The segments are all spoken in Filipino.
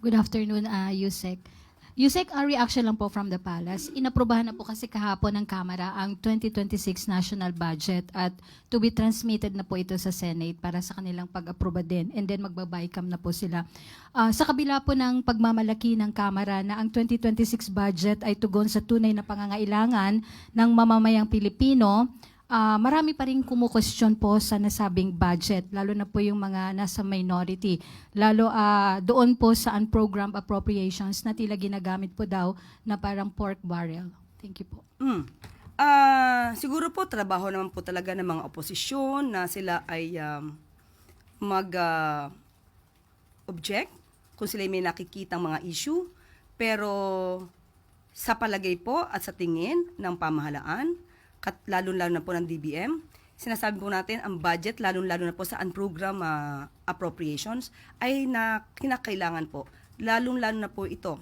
Good afternoon, uh, Yusek. Yusek, a reaction lang po from the palace. Inaprobahan na po kasi kahapon ng Kamara ang 2026 national budget at to be transmitted na po ito sa Senate para sa kanilang pag-aproba din. And then magbabaycam na po sila. Ah, sa kabila po ng pagmamalaki ng Kamara na ang 2026 budget ay tugon sa tunay na pangangailangan ng mamamayang Pilipino, Ah, marami pa rin kumukwestiyon po sa nasabing budget, lalo na po yung mga nasa minority. Lalo ah, doon po sa unprogrammed appropriations na tila ginagamit po daw na parang pork barrel. Thank you po. Mm. Ah, siguro po trabaho naman po talaga ng mga oposisyon na sila ay um, mag ah, object kung sila may nakikitang mga issue pero sa palagay po at sa tingin ng pamahalaan kat lalo-lalo na po ng DBM sinasabi po natin ang budget lalo-lalo na po sa unprogram ah, appropriations ay na kinakailangan po lalong-lalo na po ito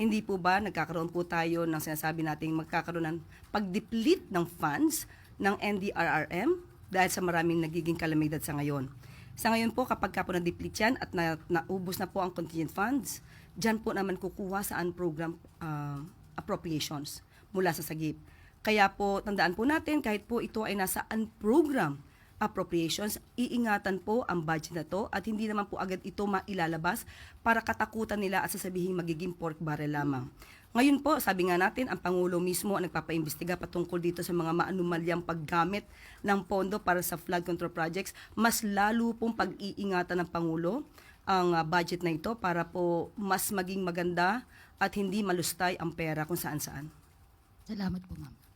hindi po ba nagkakaroon po tayo ng sinasabi nating magkakaroon ng pag-deplete ng funds ng NDRRM dahil sa maraming nagiging kalamidad sa ngayon. Sa ngayon po, kapag ka po na-deplete yan at na, naubos na po ang contingent funds, dyan po naman kukuha sa unprogram uh, appropriations mula sa sagip. Kaya po, tandaan po natin, kahit po ito ay nasa unprogram appropriations, iingatan po ang budget na to at hindi naman po agad ito mailalabas para katakutan nila at sasabihin magiging pork barrel lamang. Ngayon po, sabi nga natin, ang Pangulo mismo ang nagpapaimbestiga patungkol dito sa mga maanumalyang paggamit ng pondo para sa flood control projects. Mas lalo pong pag-iingatan ng Pangulo ang uh, budget na ito para po mas maging maganda at hindi malustay ang pera kung saan-saan. Salamat po, ma'am.